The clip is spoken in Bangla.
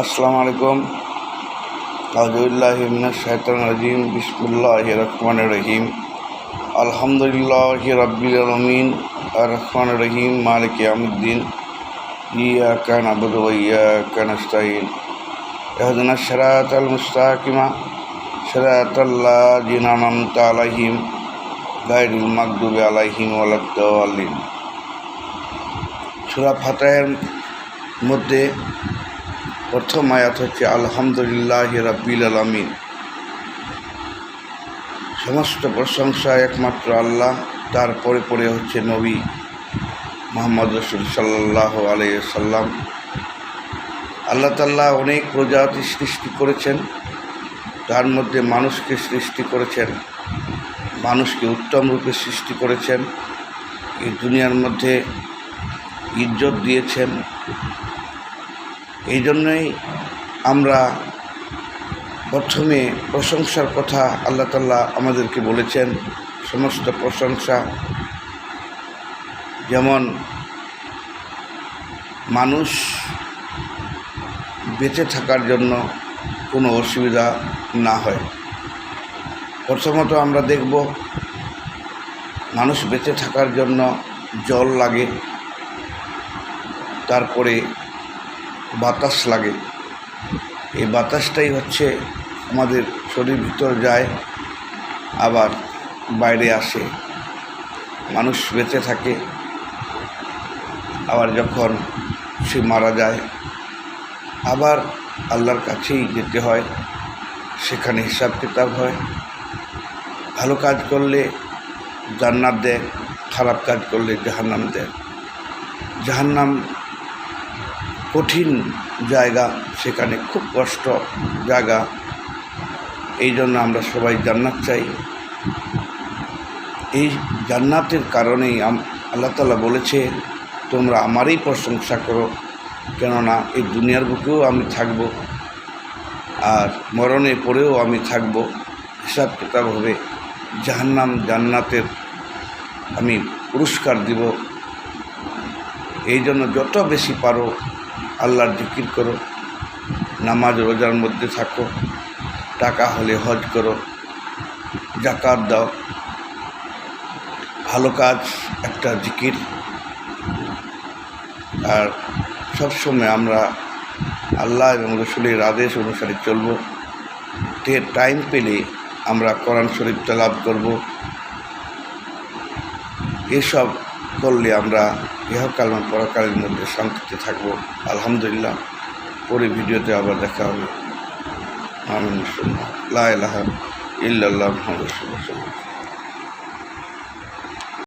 আসসালামু আলাইকুম আউজুবিল্লাহ শাইতান রাজিম। বিসমুল্লাহ রহমান রহিম। আলহামদুলিল্লাহ রব্বিল আলমিন। রহমান রহিম। মালিক ইয়ামুদ্দিন ইয়া কান আবুদ ইয়া কান আস্তাইন আল মুস্তাকিমা। শরাত আল্লাহ জিনানাম তালাহিম গাইরুল মাকদুবে আলাইহিম ওয়ালাদ্দালিন সুরা ফাতাহের মধ্যে প্রথম আয়াত হচ্ছে, আলহামদুলিল্লাহ রাব্বিল আলমিন। সমস্ত প্রশংসা একমাত্র আল্লাহ, তারপরে পরে হচ্ছে নবী মোহাম্মদ রসুল সাল্লাহ আলাইসাল্লাম আল্লাহ তাল্লাহ অনেক প্রজাতি সৃষ্টি করেছেন, তার মধ্যে মানুষকে সৃষ্টি করেছেন, মানুষকে উত্তম রূপে সৃষ্টি করেছেন, এই দুনিয়ার মধ্যে ইজ্জত দিয়েছেন এই জন্যই আমরা প্রথমে প্রশংসার কথা আল্লাহ তাল্লাহ আমাদেরকে বলেছেন, সমস্ত প্রশংসা। যেমন মানুষ বেঁচে থাকার জন্য কোনো অসুবিধা না হয়। প্রথমত আমরা দেখব, মানুষ বেঁচে থাকার জন্য জল লাগে, তারপরে বাতাস লাগে। এই বাতাসটাই হচ্ছে আমাদের শরীর ভিতর যায়, আবার বাইরে আসে। মানুষ বেঁচে থাকে, আবার যখন সে মারা যায়, আবার আল্লাহর কাছেই যেতে হয়, সেখানে হিসাব কিতাব হয়। ভালো কাজ করলে জান্নাত দেয়, খারাপ কাজ করলে জাহান্নাম দেয়। জাহান্নাম কঠিন জায়গা সেখানে খুব কষ্ট জায়গা। এই জন্য আমরা সবাই জান্নাত চাই। এই জান্নাতের কারণেই আল্লাহ তালা বলেছে, তোমরা আমারই প্রশংসা করো, কেননা এই দুনিয়ার বুকেও আমি থাকব আর মরণে পরেও আমি থাকব। হিসাব কিতাব হবে, জাহান্নাম জান্নাতের আমি পুরস্কার দিব। এই জন্য যত বেশি পারো আল্লাহর জিকির করো, নামাজ রোজার মধ্যে থাকো, টাকা হলে হজ করো জাকাত দাও। ভালো কাজ একটা জিকির। আর সবসময় আমরা আল্লাহ এবং রসুলের আদেশ অনুসারে চলব। টাইম পেলে আমরা কোরআন শরীফ লাভ করব। এসব করলে আমরা ইহকাল এবং পরকালের মধ্যে শান্তিতে থাকব। আলহামদুলিল্লাহ, পরে ভিডিওতে আবার দেখা হবে। আমিন লাহ ইল্লাল্লাহ মোহাম্মদ